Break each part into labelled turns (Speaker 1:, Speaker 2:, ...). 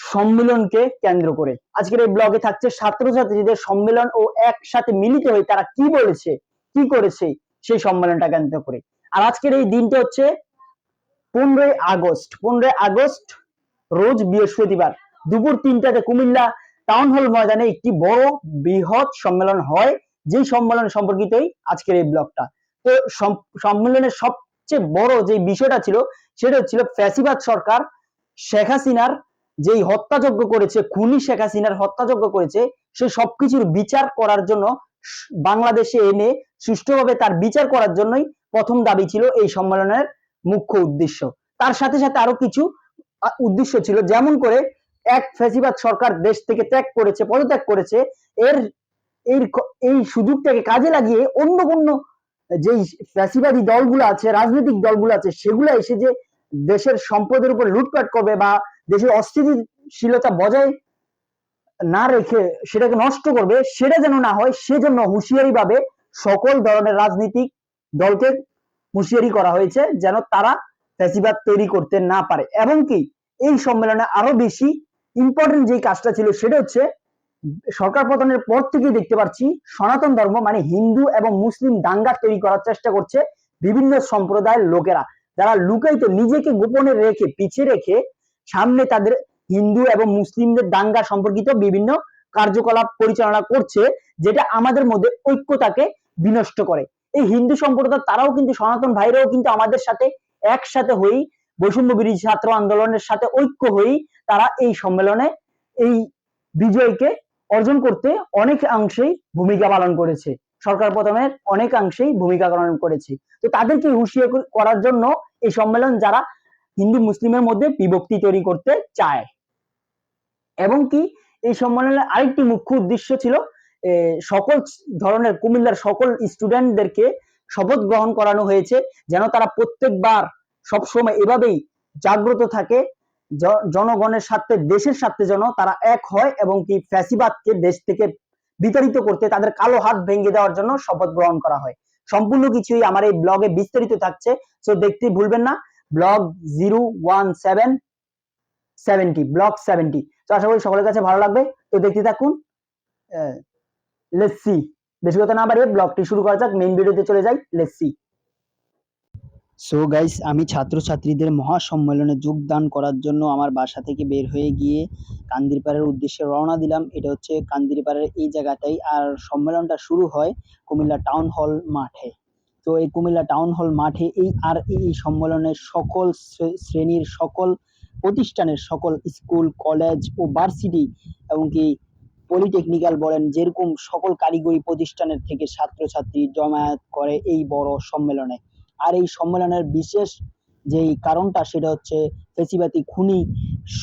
Speaker 1: সম্মেলনকে কেন্দ্র করে। আজকের এই ব্লগে থাকছে ছাত্রছাত্রীদের সম্মেলন ও একসাথে মিলিত হয়ে তারা কি বলেছে, কি করেছে, সেই সম্মেলনটা কেন্দ্র করে। আর আজকের এই দিনটা হচ্ছে পনেরোই আগস্ট। পনেরোই আগস্ট রোজ বৃহস্পতিবার দুপুর তিনটাতে কুমিল্লা টাউন হল ময়দানে একটি বড় বৃহৎ সম্মেলন হয়, যেই সম্মেলন সম্পর্কিতই আজকের এই ব্লগটা তো সম- সম্মেলনের সবচেয়ে বড় যে বিষয়টা ছিল, সেটা হচ্ছিল ফ্যাসিবাদ সরকার শেখ হাসিনার যেই হত্যাযজ্ঞ করেছে, খুনি শেখ হাসিনার হত্যাযজ্ঞ করেছে, সে সবকিছুর বিচার করার জন্য বাংলাদেশে এনে সুষ্ঠুভাবে তার বিচার করার জন্যই প্রথম দাবি ছিল এই সম্মেলনের মুখ্য উদ্দেশ্য। তার সাথে সাথে আরও কিছু উদ্দেশ্য ছিল। যেমন করে এক ফ্যাসিবাদ সরকার দেশ থেকে ত্যাগ করেছে, পদত্যাগ করেছে, এর এই সুযোগটাকে কাজে লাগিয়ে অন্য কোন যেই ফ্যাসিবাদী দলগুলো আছে, রাজনৈতিক দলগুলো আছে, সেগুলো এসে যে দেশের সম্পদের উপর লুটপাট করবে বা দেশের অস্থিতিশীলতা বজায় না রেখে সেটাকে নষ্ট করবে, সেটা যেন না হয়, সেজন্য হুঁশিয়ারি ভাবে সকল ধরনের রাজনৈতিক দলকে হুঁশিয়ারি করা হয়েছে যেন তারা ফ্যাসিবাদ তৈরি করতে না পারে। এবং কি, এই সম্মেলনে আরও বেশি ইম্পর্টেন্ট যে কাজটা ছিল সেটা হচ্ছে, সরকার পতনের পর থেকেই দেখতে পাচ্ছি সনাতন ধর্ম মানে হিন্দু এবং মুসলিম দাঙ্গা তৈরি করার চেষ্টা করছে বিভিন্ন সম্প্রদায়ের লোকেরা। যারা লুকাইতে নিজেকে গোপনে রেখে, পিছিয়ে রেখে সামনে তাদের হিন্দু এবং মুসলিমদের দাঙ্গা সম্পর্কিত বিভিন্ন কার্যকলাপ পরিচালনা করছে, যেটা আমাদের মধ্যে ঐক্যতাকে বিনষ্ট করে। এই হিন্দু সম্প্রদায় তারাও কিন্তু সনাতন ভাইরাও কিন্তু আমাদের সাথে একসাথে হয়েই বৈষম্য বিরোধী ছাত্র আন্দোলনের সাথে ঐক্য হয়েই তারা এই সম্মেলনে এই বিজয়কে অর্জন করতে অনেক অংশেই ভূমিকা পালন করেছে। সরকার প্রথমের অনেকাংশেই ভূমিকা পালন করেছে। তো তাদেরকে হুঁশিয়ার করার জন্য এই সম্মেলন যারা হিন্দু মুসলিমের মধ্যে বিভক্তি তৈরি করতে চায়। এবং কি? এই সম্মেলনের আরেকটি মুখ্য উদ্দেশ্য ছিল সকল ধরনের কুমিল্লার সকল স্টুডেন্টদেরকে শপথ গ্রহণ করানো হয়েছে, যেন তারা প্রত্যেকবার সবসময় এভাবেই জাগ্রত থাকে জনগণের স্বার্থে, দেশের স্বার্থে যেন তারা এক হয় এবং কি ফ্যাসিবাদকে দেশ থেকে বিতাড়িত করতে তাদের কালো হাত ভেঙে দেওয়ার জন্য শপথ গ্রহণ করা হয়। সম্পূর্ণ কিছুই আমার এই ব্লগে বিস্তারিত থাকছে সো দেখতে ভুলবেন না। Blog zero one seven seventy, block seventy. তো আশা করি সকলের কাছে ভালো লাগবে। তো দেখতে থাকুন লেটস সি বেশি কথা না বাড়িয়ে ব্লগটি শুরু করা যাক মেইন ভিডিওতে চলে যাই লেটস সি সো গাইস আমি ছাত্রছাত্রীদের মহাসম্মেলনে যোগদান করার জন্য আমার বাসা থেকে বের হয়ে গিয়ে কান্দিরপাড়ের উদ্দেশ্যে রওনা দিলাম। এটা হচ্ছে কান্দিরপাড়ের এই জায়গাটাই। আর সম্মেলনটা শুরু হয় কুমিল্লা টাউন হল মাঠে। তো এই কুমিল্লা টাউন হল মাঠে এই আর এই সম্মেলনের সকল শ্রেণির সকল প্রতিষ্ঠানের সকল স্কুল কলেজ ও ভার্সিটি এমনকি পলিটেকনিক্যাল বলেন যেরকম সকল কারিগরি প্রতিষ্ঠানের থেকে ছাত্রছাত্রী জমায়েত করে এই বড় সম্মেলনে। আর এই সম্মেলনের বিশেষ যেই কারণটা সেটা হচ্ছে ফেসিবাতি খুনি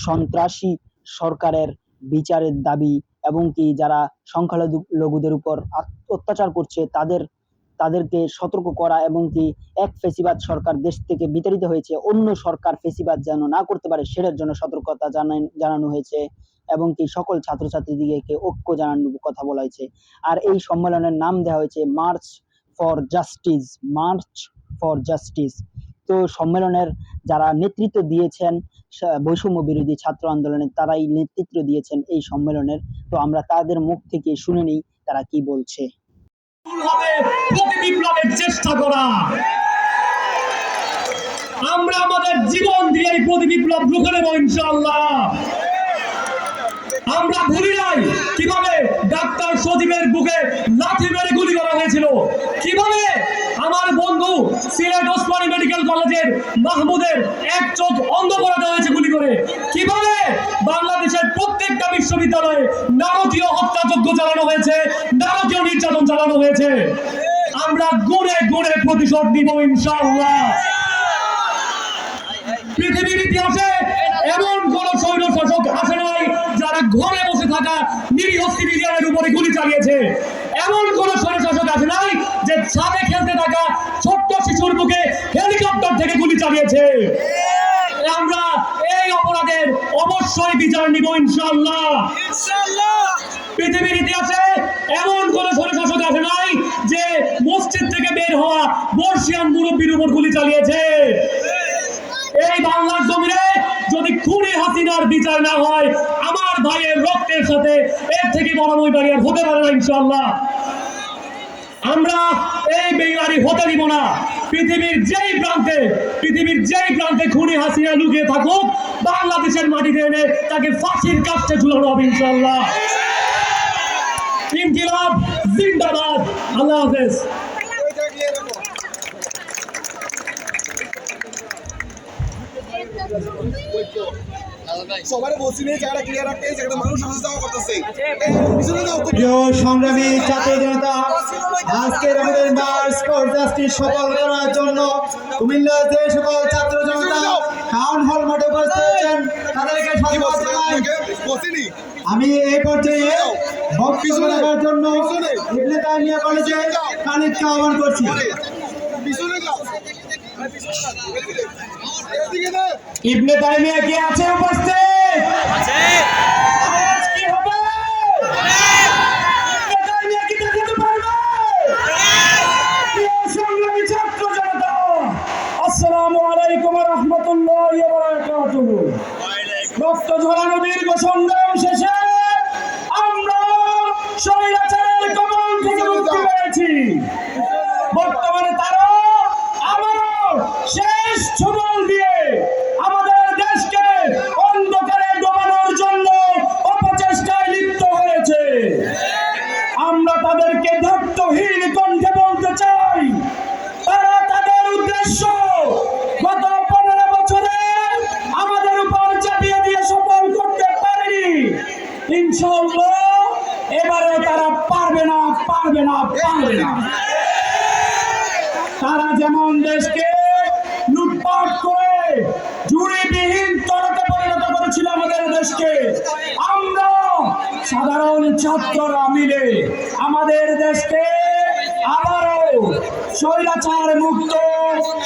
Speaker 1: সন্ত্রাসী সরকারের বিচারের দাবি এবং কি যারা সংখ্যালঘু লঘুদের উপর অত্যাচার করছে তাদের তাদেরকে সতর্ক করা এবং কি এক ফেসিবাদ সরকার দেশ থেকে বিতাড়িত হয়েছে, অন্য সরকার ফেসিবাদ যেন না করতে পারে, সেটার জন্য সতর্কতা জানান জানানো হয়েছে এবং কি সকল ছাত্রছাত্রীদিগকে ঐক্য জানানোর কথা বলা হয়েছে। আর এই সম্মেলনের নাম দেওয়া হয়েছে March for justice, March for justice. তো সম্মেলনের যারা নেতৃত্ব দিয়েছেন বৈষম্য বিরোধী ছাত্র আন্দোলনের তারাই নেতৃত্ব দিয়েছেন এই সম্মেলনের। তো আমরা তাদের মুখ থেকে শুনে নিই তারা কি বলছে।
Speaker 2: হবে। প্রতি বিপ্লবের চেষ্টা করা। আমরা আমাদের জীবন দিয়ে এই প্রতি বিপ্লব রুখে নেব ইনশাআল্লাহ। আমরা ভুলি নাই কীভাবে ডাক্তার সজীবের বুকে লাঠি মেরে গুলি করা হয়েছিল। কীভাবে আমার বন্ধু সিলেট ওসমানী মেডিকেল কলেজের মাহমুদের এক চোখ অন্ধ করে হয়েছে বিশ্ববিদ্যালয়ে নারকীয় হত্যাযজ্ঞ চালানো হয়েছে, নারকীয় নির্যাতন চালানো হয়েছে। আমরা গুড়ে গুড়ে প্রতিশোধ নিব ইনশাআল্লাহ। পৃথিবীর ইতিহাসে এমন কোন সৈন্য শাসক আছে নাই, যারা ঘরে বসে থাকা নিরীহ সিভিলিয়ানের উপরে গুলি চালিয়েছে।
Speaker 3: এমন কোন সৈন্য শাসক আছে নাই, যে ছাদে খেলতে থাকা ছোট্ট শিশুর মুখে হেলিকপ্টার থেকে গুলি চালিয়েছে।
Speaker 2: অধিকার নিব ইনশাল্লাহ পৃথিবীর ইতিহাসে এমন কোন সরকার আছে নাই যে মসজিদ থেকে বের হওয়া বর্ষিয়ান মুরব্বীর উপর গুলি চালিয়েছে। এই বাংলার জমিনে যদি খুনি হাসিনার বিচার না হয় আমার ভাইয়ের রক্তের সাথে এর থেকে বড় বই আর হতে পারে না ইনশাআল্লাহ। আমরা এই বেঙ্গারি হতে দিব না। পৃথিবীর যেই প্রান্তে, পৃথিবীর যেই প্রান্তে খুনি হাসিনা লুকিয়ে থাকুক, বাংলাদেশের মাটিতে এনে তাকে ফাঁসির কাছে ঝুলানো হবে ইনশাল্লাহ ইনকিলাব, জিন্দাবাদ। আল্লাহ হাফেজ।
Speaker 4: সবার বলছি নিয়ে জায়গাটা ক্লিয়ার রাখতে জায়গাটা মানুষ আসা যাওয়া করতেছে। এই পিছনে যাও তো
Speaker 5: প্রিয় সংগ্রামী ছাত্র জনতা আজকের আমাদের মার্চ ফর জাস্টিস সফল করার জন্য কুমিল্লার যে সকল ছাত্র জনতা টাউন হল মাঠে উপস্থিত তাদেরকে জানাই। আমি এই পর্যায়ে বক্তব্য রাখার জন্য ইবনে তাইমিয়া কলেজে খানিককে আহ্বান করছি।
Speaker 2: ইবনে তাইমিয়া কি আছে উপস্থিত? জনতা আসসালামু আলাইকুম ওয়া রাহমাতুল্লাহি ওয়া বারাকাতুহু। রক্ত ঝরানো দীর্ঘ সংগ্রাম এবারে তারা পারবে না পারবে না পারবে না। তারা যেমন দেশকে লুটপাট করে জুড়িবিহীন তরতে পরিণত করেছিল আমাদের দেশকে আমরা সাধারণ ছাত্ররা মিলে আমাদের দেশকে আবারও স্বৈরাচার মুক্ত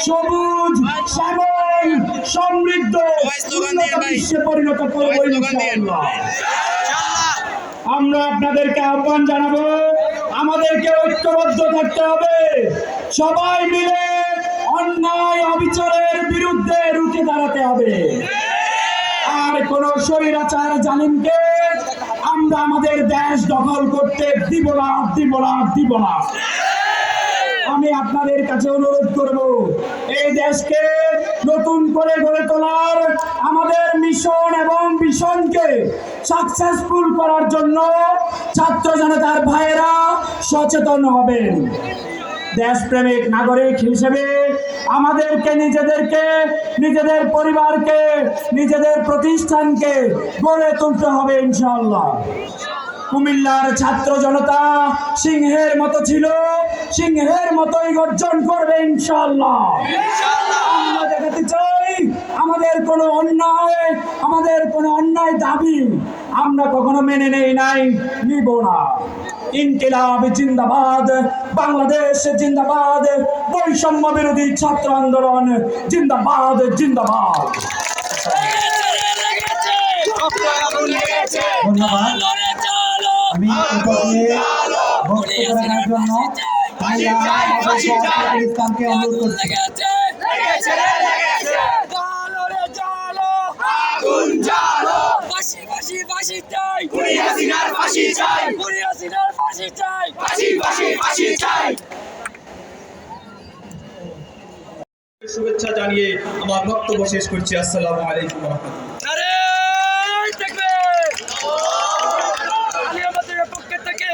Speaker 2: সবুজ শ্যামল সমৃদ্ধ বিশ্বে পরিণত করব ইনশাআল্লাহ। আমরা আপনাদেরকে আহ্বান জানাব, আমাদেরকে ঐক্যবদ্ধ থাকতে হবে। সবাই মিলে অন্যায় অবিচারের বিরুদ্ধে রুখে দাঁড়াতে হবে। আর কোন স্বৈরাচার জালিমকে আমরা আমাদের দেশ দখল করতে দিব না দিব না দিব না। আমি আপনাদের কাছে অনুরোধ করব, এই দেশকে নতুন করে গড়ে তোলার আমাদের মিশন মিশনকে সাকসেসফুল করার জন্য ছাত্র জনতার ভাইয়েরা সচেতন হবেন। দেশপ্রেমিক নাগরিক হিসেবে আমাদেরকে, নিজেদেরকে, নিজেদের পরিবারকে, নিজেদের প্রতিষ্ঠানকে গড়ে তুলতে হবে ইনশাল্লাহ কুমিল্লার ছাত্র জনতা সিংহের মতো ছিল, সিংহের মতোই গর্জন করবে ইনশাআল্লাহ। আমরা দেখাতে চাই আমাদের কোনো অন্যায় আমাদের কোনো অন্যায় দাবি আমরা কখনো মেনে নেই নাই নিব না। ইনকিলাব জিন্দাবাদ বাংলাদেশ জিন্দাবাদ বৈষম্য বিরোধী ছাত্র আন্দোলন জিন্দাবাদ জিন্দাবাদ।
Speaker 5: ধন্যবাদ। আমি বক্তব্য রাখার জন্য কুমিল্লা অনুরোধ করছি।
Speaker 3: ফাঁসি ফাঁসি ফাঁসি চাই। পুরি হাসিনার ফাঁসি চাই। হাসিনার ফাঁসি চাই। ফাঁসি ফাঁসি ফাঁসি চাই।
Speaker 2: শুভেচ্ছা জানিয়ে আমার বক্তব্য শেষ করছি। আসসালামু আলাইকুম ওয়া রাহমাতুল্লাহ।
Speaker 3: আরে দেখবে। আমি আমাদের পক্ষে থেকে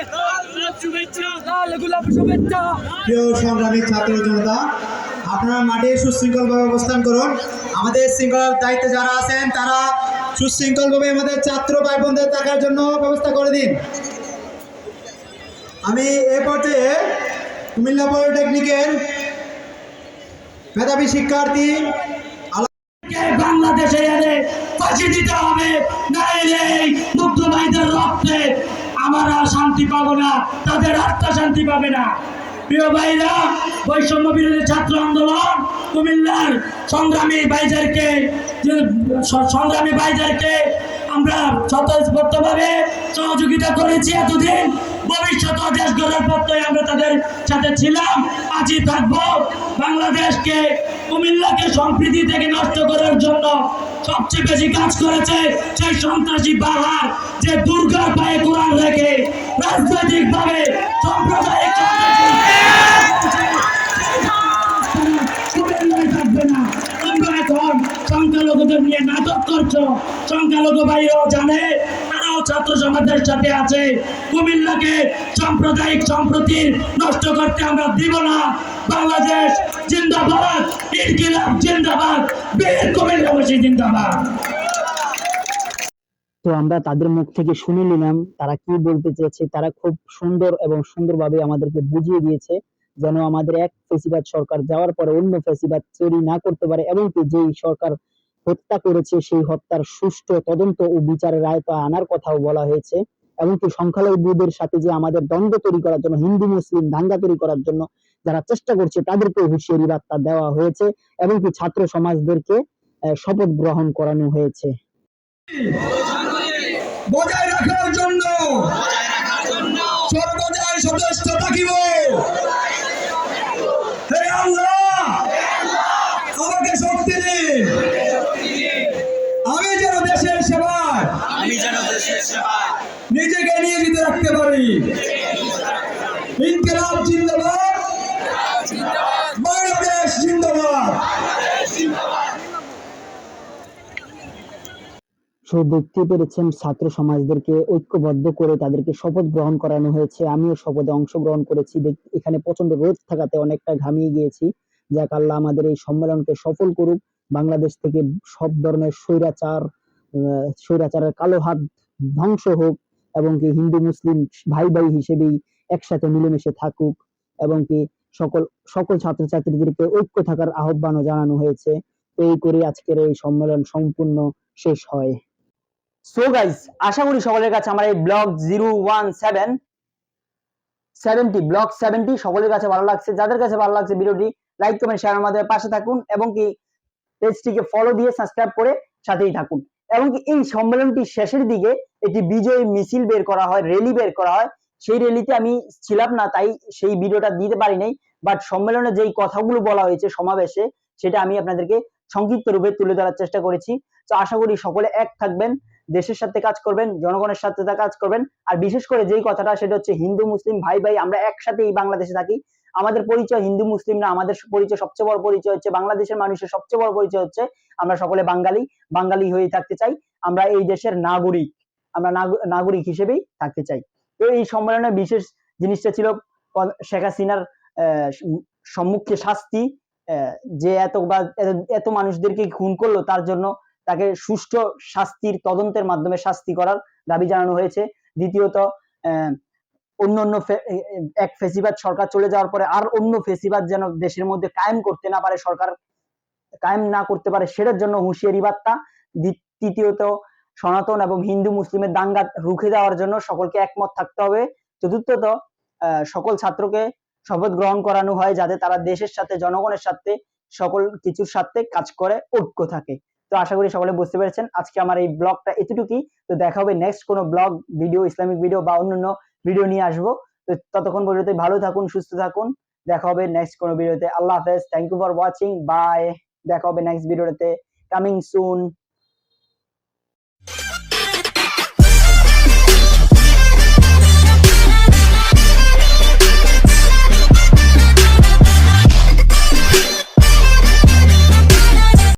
Speaker 3: শুভেচ্ছা লাল গোলাপ শুভেচ্ছা।
Speaker 5: প্রিয় সংগ্রামী ছাত্র জনতা আপনারা মাঠে সুশৃঙ্খলভাবে অবস্থান করুন। আমাদের শৃঙ্খলার দায়িত্বে যারা আছেন তারা সুশৃঙ্খলভাবে আমাদের ছাত্র ভাই বোনদের থাকার জন্য ব্যবস্থা করে দিন। আমি এ পর্যায়ে কুমিল্লা পলিটেকনিকের মেধাবী শিক্ষার্থী
Speaker 2: বাংলাদেশে দিতে হবে ভাইদের শান্তি পাবো না, তাদের আত্মা শান্তি পাবে না। প্রিয় ভাইরা, বৈষম্য বিরোধী ছাত্র আন্দোলন কুমিল্লার সংগ্রামী স- সংগ্রামী ভাইদেরকে আমরা স্বতঃস্ফূর্তভাবে সহযোগিতা করেছি এতদিন। ভবিষ্যৎ দেশ গড়ার পথে আমরা তাদের সাথে ছিলাম। আজই থাকব বাংলাদেশকে কুমিল্লাকে সম্প্রীতি থেকে নষ্ট করার জন্য সবচেয়ে বেশি কাজ করেছে সেই সন্ত্রাসী বাহার যে দুর্গার পায়ে কোরআন রেখে রাজনৈতিক ভাবে সাম্প্রদায়িক সংখ্যালঘুদের নিয়ে নাটক করছ। সংখ্যালঘু ভাইও জানে, তারাও ছাত্র সমাজের সাথে আছে। কুমিল্লাকে সাম্প্রদায়িক সম্প্রীতির নষ্ট করতে আমরা দিব না। বাংলাদেশ জিন্দাবাদ, ইনকিলাব জিন্দাবাদ, বীর কুমিল্লাবাসী জিন্দাবাদ।
Speaker 1: তো আমরা তাদের মুখ থেকে শুনে নিলাম, তারা কি বলতে চেয়েছে, তারা খুব সুন্দর এবং সুন্দরভাবে আমাদেরকে বুঝিয়ে দিয়েছে, যেন আমাদের এক ফেসিবাদ সরকার যাওয়ার পরে অন্য ফেসিবাদ তৈরি না করতে পারে এবং যেই সরকার হত্যা করেছে, সেই হত্যার সুষ্ঠু তদন্ত ও বিচারের আয়তায় আনার কথাও বলা হয়েছে। এমনকি সংখ্যালঘুদের সাথে যে আমাদের দ্বন্দ্ব তৈরি করার জন্য, হিন্দু, মুসলিম দাঙ্গা তৈরি করার জন্য যারা চেষ্টা করছে তাদেরকে হুঁশিয়ারি বার্তা দেওয়া হয়েছে এমনকি ছাত্র সমাজদেরকে শপথ গ্রহণ করানো হয়েছে।
Speaker 2: বজায় রাখার জন্য থাকিব হে আল্লাহ আমাকে শক্তি দিন আমি যেন দেশের সেবায় নিজেকে নিয়োজিত রাখতে পারি। ইনকিলাব জিন্দাবাদ। বাংলাদেশ জিন্দাবাদ।
Speaker 1: সো দেখতে পেরেছেন ছাত্র সমাজদেরকে ঐক্যবদ্ধ করে তাদেরকে শপথ গ্রহণ করানো হয়েছে। আমিও শপথে অংশগ্রহণ করেছি। দেখ- এখানে প্রচণ্ড রোদ থাকাতে অনেকটা ঘামিয়ে গিয়েছি। যাক আল্লাহ আমাদের এই সম্মেলনকে সফল করুক। বাংলাদেশ থেকে সব ধরনের স্বৈরাচার স্বৈরাচারের কালো হাত ধ্বংস হোক এবং কি হিন্দু, মুসলিম ভাই ভাই হিসেবেই একসাথে মিলেমিশে থাকুক এবং কি সকল সকল ছাত্রছাত্রীদেরকে ঐক্য থাকার আহ্বানও জানানো হয়েছে। এই করে আজকের এই সম্মেলন সম্পূর্ণ শেষ হয়। সো গাইস আশা করি সকলের কাছে আমার এই blog zero one seven, seventy, blog seventy সকলের কাছে ভালো লাগছে। যাদের কাছে ভালো লাগছে ভিডিওটি, লাইক কমেন্ট শেয়ার আমাদের পাশে থাকুন এবং কি পেজটিকে ফলো দিয়ে সাবস্ক্রাইব করে সাথেই থাকুন। এবং এই সম্মেলনটি শেষের দিকে একটি বিজয় মিছিল বের করা হয় রেলি বের করা হয়। সেই র্যালিতে আমি ছিলাম না, তাই সেই ভিডিওটা দিতে পারি নাই বাট সম্মেলনে যেই কথাগুলো বলা হয়েছে সমাবেশে, সেটা আমি আপনাদেরকে সংক্ষিপ্ত রূপে তুলে ধরার চেষ্টা করেছি। তো আশা করি সকলে এক থাকবেন। দেশের সাথে কাজ করবেন, জনগণের সাথে কাজ করবেন। আর বিশেষ করে যেই কথাটা, সেটা হচ্ছে হিন্দু, মুসলিম ভাই ভাই, আমরা একসাথে এই বাংলাদেশে থাকি। আমাদের পরিচয় হিন্দু, মুসলিম না, আমাদের পরিচয় সবচেয়ে বড় পরিচয় হচ্ছে বাংলাদেশের মানুষের সবচেয়ে বড় পরিচয় হচ্ছে আমরা সকলে বাঙালি বাঙালি হয়ে থাকতে চাই। আমরা এই দেশের নাগরিক, আমরা নাগরিক হিসেবেই থাকতে চাই। তো এই সম্মেলনের বিশেষ জিনিসটা ছিল শেখ হাসিনার সম্মুখে শাস্তি যে এত বা এত মানুষদেরকে খুন করল, তার জন্য তাকে সুষ্ঠু শাস্তির তদন্তের মাধ্যমে শাস্তি করার দাবি জানানো হয়েছে। দ্বিতীয়ত অন্য অন্য এক ফেসিবাদ সরকার চলে যাওয়ার পরে আর অন্য ফেসিবাদ যেন দেশের মধ্যে কায়েম করতে না পারে সরকার, কায়েম না করতে পারে সেটার জন্য হুঁশিয়ারি বার্তা। তৃতীয়ত, সনাতন এবং হিন্দু মুসলিমের দাঙ্গা রুখে দেওয়ার জন্য সকলকে একমত থাকতে হবে। চতুর্থত সকল ছাত্রকে শপথ গ্রহণ করানো হয় যাতে তারা দেশের সাথে, জনগণের সাথে সকল কিছুর সাথে কাজ করে, ঐক্য থাকে। তো আশা করি সকলে বুঝতে পেরেছেন। আজকে আমার এই ব্লগটা এতটুকুই। তো দেখা হবে নেক্সট কোনো ব্লগ ভিডিও ইসলামিক ভিডিও বা অন্যান্য ভিডিও নিয়ে আসব। তো ততক্ষণ পর্যন্ত ভালো থাকুন, সুস্থ থাকুন। দেখা হবে নেক্সট কোনো ভিডিওতে আল্লাহ হাফেজ। Thank you for watching bye দেখা হবে নেক্সট ভিডিওতে কামিং সুন